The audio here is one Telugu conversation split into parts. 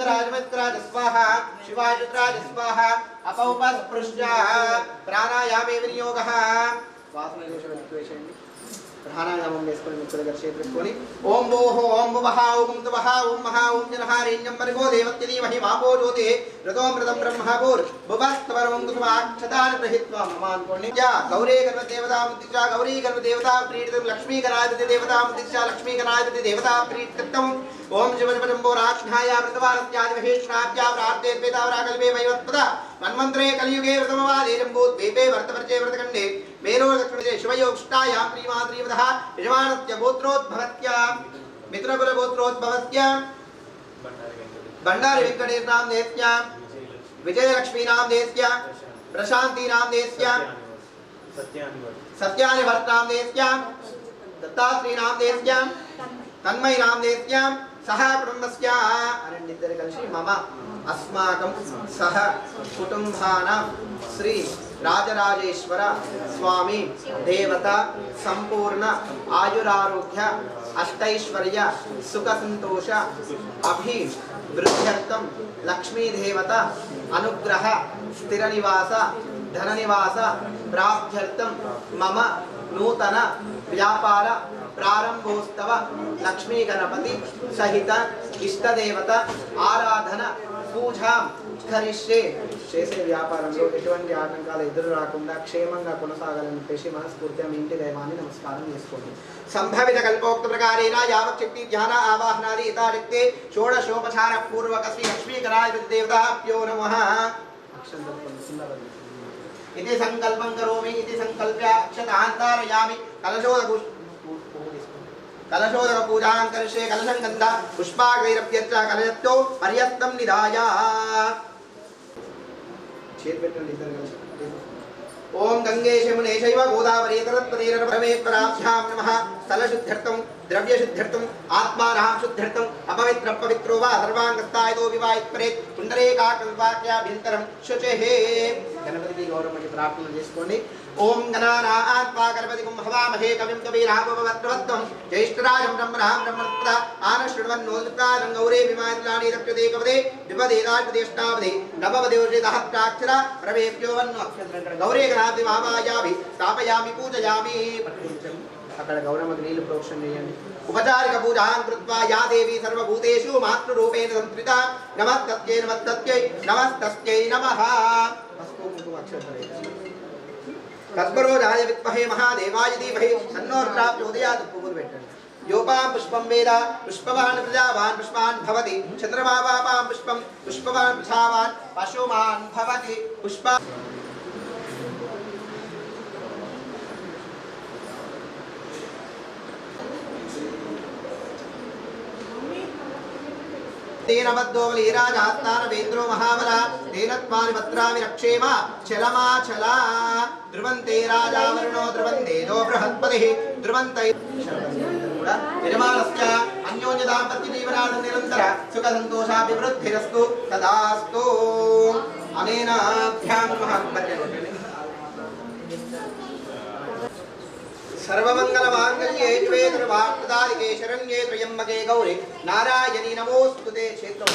उत्तराजमत्कराज स्वाहा शिवायुत्राज प्राणायामे विनियोगः। श्वासनिर्देशं ప్రాణాయామం వేసుకొని ముక్కుల దగ్గర చేతి ఓం భోహో ఓం భువః ఓం తువః ఓం మహా ఓం జనహారేణ్యం పరిగో దేవత్య ధీమహి వాపో జ్యోతి రథోమృతం బ్రహ్మపూర్ భువస్తవరం కుసుమాక్షతాని గృహీత్వా మమ అనుకోండి గౌరీ గర్భ దేవతా ముద్దిశ గౌరీ గర్భ దేవతా ప్రీడితం లక్ష్మీ గణాధిపతి దేవతా ముద్దిశ లక్ష్మీ గణాధిపతి దేవతా ప్రీడితం. ఓం శివజపజంబోరాజ్ఞాయ వృతవారస్యాది మహేశ్వరాజ్ఞా ప్రార్థే ద్వేతావరాకల్పే వైవత్పద మన్మంత్రే కలియుగే వ్రతమవాదే వర్తపరిచే వర్తవర్చే मेरो लक्ष्मणे शिवयोक्ष्टायां त्रिमात्रिमतः यजमानस्य गोत्रोद्भवत्या, मित्रकुलगोत्रोद्भवत्या भण्डारी वेङ्कटेशनां देत्या विजयलक्ष्मीनां देत्या प्रशान्तीनां देत्या सत्यानिभट्टां देत्या दत्तात्रीनां देत्या तन्मयिनां देत्या सह कुटुम्बस्य अरण्यदर्कलशि मम, अस्माकं सह कुटुम्बानां श्री राजराजेश्वर स्वामी देवता संपूर्ण आयुरारोग्य, अष्टैश्वर्य सुख संतोष अभि वृद्ध्यर्थम लक्ष्मी देवता अनुग्रह स्थिर निवास धन निवास प्राप्त्यर्थम मम नूतन व्यापार प्रारंभोत्सव लक्ष्मी गणपति सहित इष्टदेवता आराधना पूजा నూతన కరిష్యే చేసే వ్యాపారంలో ఎటువంటి ఆటంకాలు ఎదురు రాకుండా క్షేమంగా కొనసాగాలని చెప్పేసి మనస్ఫూర్తిగా మీ ఇంటి దైవాన్ని నమస్కారం చేసుకోండి. సంభవిత కల్పోక్త ప్రకారేణ యావత్ శక్తి ధ్యాన ఆవాహనాది యథాశక్తే షోడశోపచార పూర్వక శ్రీ లక్ష్మీకరాయ దేవతాభ్యో నమ. ఇది సంకల్పం కరోమి ఇది సంకల్ప్య అక్షతాంతారయామి. కలశోదకు కలశోదక పూజాం కరిష్యే కలశం గంధ పుష్పాగైరభ్యర్చ కలయత్తో పర్యస్తం నిధాయ చేతి పెట్టండి ఇద్దరు కలిసి. ఓం గంగే శమునే శైవ గోదావరి తరత్వరేరపరమేశ్వరాభ్యాం నమః. స్థలశుద్ధ్యర్థం ద్రవ్యశుద్ధ్యర్థం ఆత్మానః శుద్ధ్యర్థం అపవిత్ర పవిత్రో వా సర్వాంగస్థాయితో వివాహిత్పరే పుండరీకాకల్పాక్యాభ్యంతరం శుచే. గణపతికి గౌరవమని ప్రార్థన చేసుకోండి. ఓం గణానాత్మా గణపతి హవామహే కవిం కవీరామవత్వం జ్యేష్ఠరాజం బ్రహ్మణాం బ్రహ్మణస్పద ఆనశృణ్వన్నోల్కారం గౌరే విమానాని రప్యతే కవదే. విపదేదాజ్ఞేష్టావదే నవవదేవృతః ప్రాక్షర ప్రవేభ్యో వన్ను అక్షరం గౌరే గణాది భావాయామి స్థాపయామి పూజయామి. అక్కడ గౌరమ్మకి నీళ్ళు ప్రోక్షణ చేయండి. ఉపచారిక పూజాం కృత్వా యా దేవి సర్వభూతేషు మాతృరూపేణ సంస్కృత. నమస్తత్యై నమస్తత్యై నమస్తస్యై నమః. అస్తు కుంకుమ అక్షంతలు तद्वरोजाय विद्महे महादेवाय धीमहि तन्नो प्रचोदयात् पूर्ववेट्टण् योपां पुष्पं वेद, पुष्पवान् प्रजावान् पुष्पान् भवति। चन्द्रमावापां पुष्पं, पुष्पवान् प्रजावान् पशुमान् भवति। पुष्पा పుష్ప తేన బద్ధో లీరాజాత్తాన వేంద్రో మహాబల తేన త్వాని భద్రామి రక్షేమ చలమాచలా ధ్రువంతే రాజావరుణో ధ్రువంతేజో బృహత్పతి ధ్రువంతై కూడా యజమానస్య అన్యోన్య దాంపత్య జీవనాలు నిరంతర సుఖ సంతోషాభివృద్ధిరస్తు తదాస్తు అనేన ధ్యాన మహాత్మర్య సర్వమంగళ మాంగళ్యే ద్వే ధ్రువాప్రదాదికే శరణ్యే త్రయంబకే గౌరి. నారాయణి నమోస్తుతే క్షేత్రం.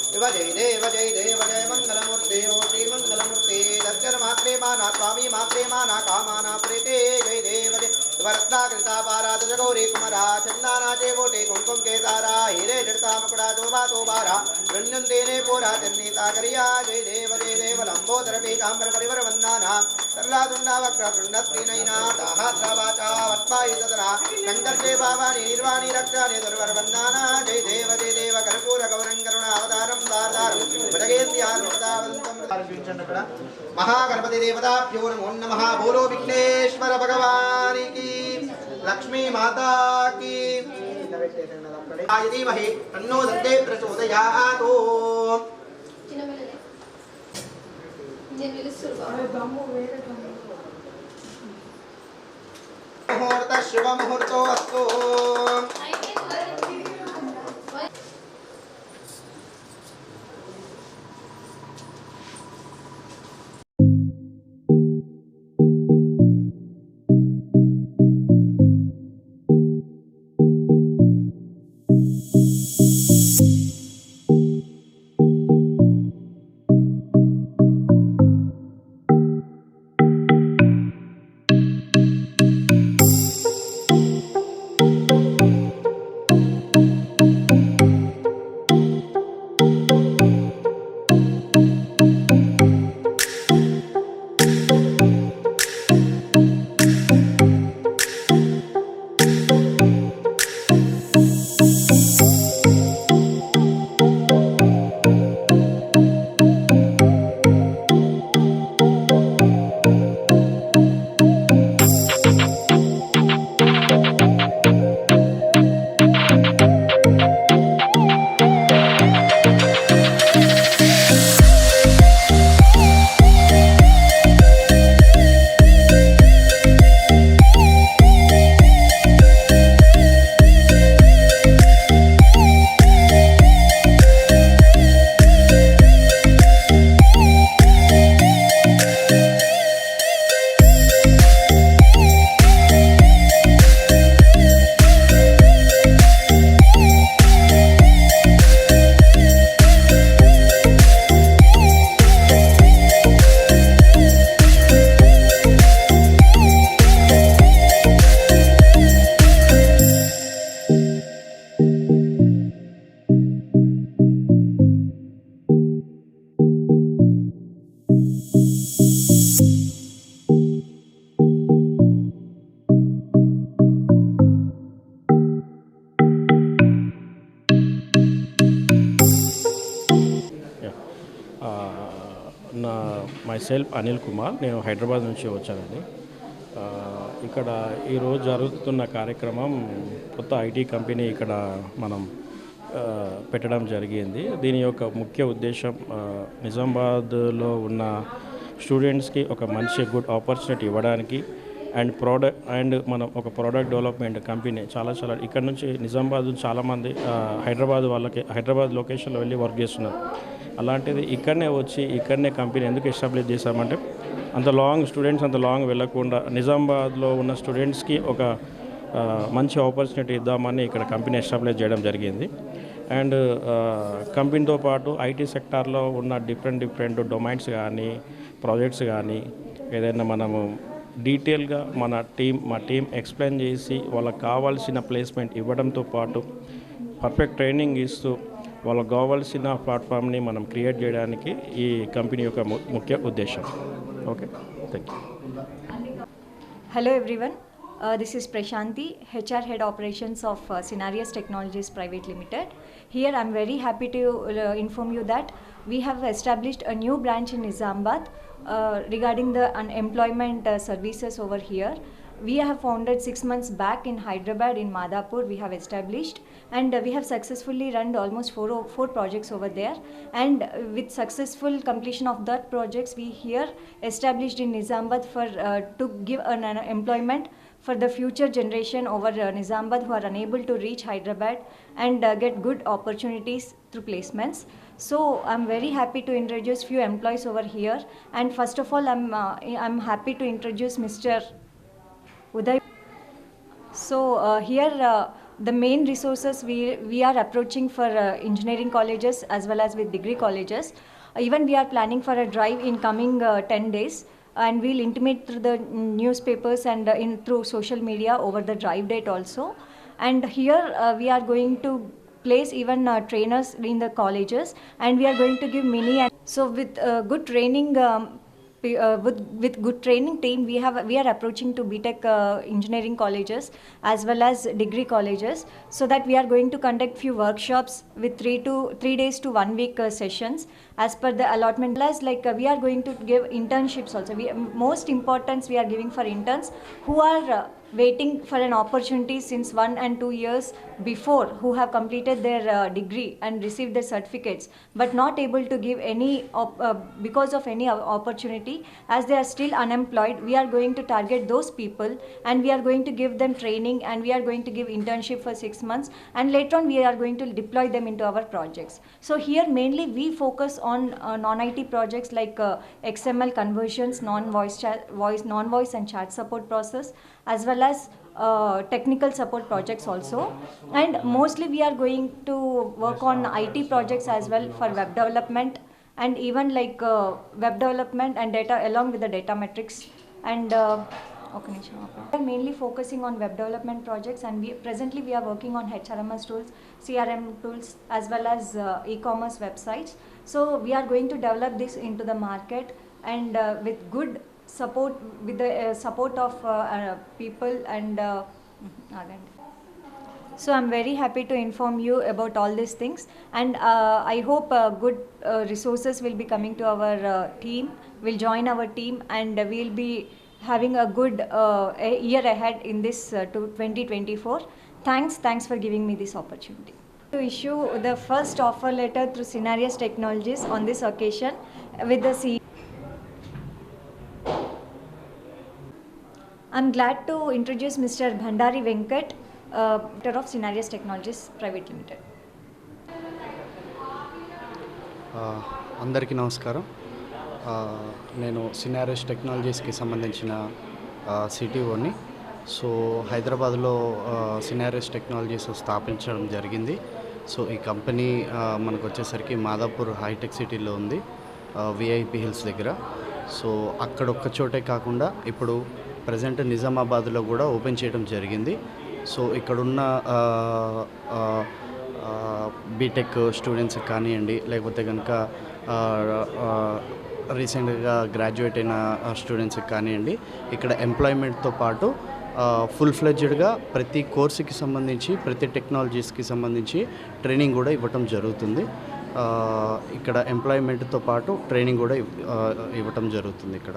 శివ జయ దేవ జయ దేవ జయ మంగళమూర్తి ఓ శ్రీ మంగళమూర్తి దర్శన మాత్రే మానా స్వామి మాత్రే మానా కామానా ప్రేతే జయ దేవ జయ శివరత్నాకృతా పారా తుజగౌరీ కుమరా చందానా చేవోటే కుంకుమ కేదారా హీరే జడతా మకుడా శోభా శోభారా వృందంతేనే పోరా తెన్నీతా కరియా జయ దేవ ధరపీతాంబర మహాగణపతి దేవతాభ్యో నమో విఘ్నేశ్వర భగవానికి లక్ష్మీ మాతాకి తన్నో దే ప్రచోదయాతో मुहूर्त शुभ मुहूर्तो अस्तु సెల్ఫ్ అనిల్ కుమార్ నేను హైదరాబాద్ నుంచి వచ్చానండి. ఇక్కడ ఈరోజు జరుగుతున్న కార్యక్రమం కొత్త ఐటీ కంపెనీ ఇక్కడ మనం పెట్టడం జరిగింది. దీని యొక్క ముఖ్య ఉద్దేశం నిజామాబాద్లో ఉన్న స్టూడెంట్స్కి ఒక మంచి గుడ్ ఆపర్చునిటీ ఇవ్వడానికి అండ్ ప్రోడక్ట్ అండ్ మనం ఒక ప్రోడక్ట్ డెవలప్మెంట్ కంపెనీ చాలా చాలా ఇక్కడ నుంచి నిజామాబాద్ చాలామంది హైదరాబాద్ వాళ్ళకి హైదరాబాద్ లొకేషన్లో వెళ్ళి వర్క్ చేస్తున్నారు. అలాంటిది ఇక్కడనే వచ్చి ఇక్కడనే కంపెనీ ఎందుకు ఎస్టాబ్లిష్ చేశామంటే అంత లాంగ్ స్టూడెంట్స్ అంత లాంగ్ వెళ్ళకుండా నిజామాబాద్లో ఉన్న స్టూడెంట్స్కి ఒక మంచి ఆపర్చునిటీ ఇద్దామని ఇక్కడ కంపెనీ ఎస్టాబ్లిష్ చేయడం జరిగింది. అండ్ కంపెనీతో పాటు ఐటీ సెక్టార్లో ఉన్న డిఫరెంట్ డిఫరెంట్ డొమైన్స్ కానీ ప్రాజెక్ట్స్ కానీ ఏదైనా మనము డీటెయిల్గా మన టీం మా టీం ఎక్స్ప్లెయిన్ చేసి వాళ్ళకి కావాల్సిన ప్లేస్మెంట్ ఇవ్వడంతో పాటు పర్ఫెక్ట్ ట్రైనింగ్ ఇస్తూ వాళ్ళకి కావాల్సిన ప్లాట్ఫామ్ని మనం క్రియేట్ చేయడానికి ఈ కంపెనీ యొక్క ము- ముఖ్య ఉద్దేశం okay thank you Hello everyone, uh, this is Prashanti, HR Head Operations of uh, Scenarios Technologies Private Limited. Here I'm very happy to uh, inform you that we have established a new branch in Nizamabad uh, regarding the unemployment uh, services over here. We have founded six months back in Hyderabad in Madhapur. We have established and uh, we have successfully run almost four, four projects over there. And uh, with successful completion of that projects, we here established in Nizamabad for uh, to give an, an employment for the future generation over uh, Nizamabad who are unable to reach Hyderabad and uh, get good opportunities through placements. So I'm very happy to introduce few employees over here. And first of all, I'm uh, I'm happy to introduce Mr. Uday. So uh, here uh, the main resources we, we are approaching for uh, engineering colleges as well as with degree colleges. Uh, even we are planning for a drive in coming uh, 10 days and we'll intimate through the newspapers and uh, in through social media over the drive date also. And here we are going to place even trainers in the colleges and we are going to give mini and So with good training. Um, uh, with, with good training team we have we are approaching to btech uh, engineering colleges as well as degree colleges so that we are going to conduct few workshops with 3 to 3 days to 1 week uh, sessions as per the allotment. Plus like uh, we are going to give internships also. We most importance we are giving for interns who are uh, waiting for an opportunity since one and two years before who have completed their uh, degree and received their certificates but not able to give any uh, because of any opportunity as they are still unemployed we are going to target those people and we are going to give them training and we are going to give internship for 6 months and later on we are going to deploy them into our projects. So here mainly we focus on uh, non IT projects like uh, XML conversions non voice voice non voice and chat support process as well as uh, technical support projects also. And mostly we are going to work on IT projects as well for web development and even like uh, web development and data along with the data metrics. And uh, okay, we are mainly focusing on web development projects and we presently we are working on HRMS tools CRM tools as well as uh, e-commerce websites. So we are going to develop this into the market and uh, with good support with the uh, support of uh, uh, people and mm-hmm, so I'm very happy to inform you about all these things and uh, I hope uh, good uh, resources will be coming to our team, will join our team and we'll be having a good year ahead in this 2024. Thanks, thanks for giving me this opportunity. To issue the first offer letter through Scenarios Technologies on this occasion with the CEO. I'm glad to introduce Mr. Bhandari Venkat, uh, Director of Scenarios Technologies Private Limited. Uh, అందరికీ నమస్కారం uh, నేను సినారిస్ టెక్నాలజీస్కి సంబంధించిన uh, సిటీఓని సో హైదరాబాద్లో సినారిస్ టెక్నాలజీస్ స్థాపించడం జరిగింది సో ఈ కంపెనీ మనకు వచ్చేసరికి మాదాపూర్ హైటెక్ సిటీలో ఉంది విఐపి హిల్స్ దగ్గర సో అక్కడ ఒక్క చోటే కాకుండా ఇప్పుడు ప్రజెంట్ నిజామాబాద్లో కూడా ఓపెన్ చేయడం జరిగింది. సో ఇక్కడున్న బీటెక్ స్టూడెంట్స్ కానివ్వండి లేకపోతే కనుక రీసెంట్గా గ్రాడ్యుయేట్ అయిన స్టూడెంట్స్కి కానివ్వండి ఇక్కడ ఎంప్లాయ్మెంట్తో పాటు ఫుల్ ఫ్లెడ్జ్డ్గా ప్రతి కోర్సుకి సంబంధించి ప్రతి టెక్నాలజీస్కి సంబంధించి ట్రైనింగ్ కూడా ఇవ్వటం జరుగుతుంది. ఇక్కడ ఎంప్లాయ్మెంట్తో పాటు ట్రైనింగ్ కూడా ఇవ్వటం జరుగుతుంది ఇక్కడ.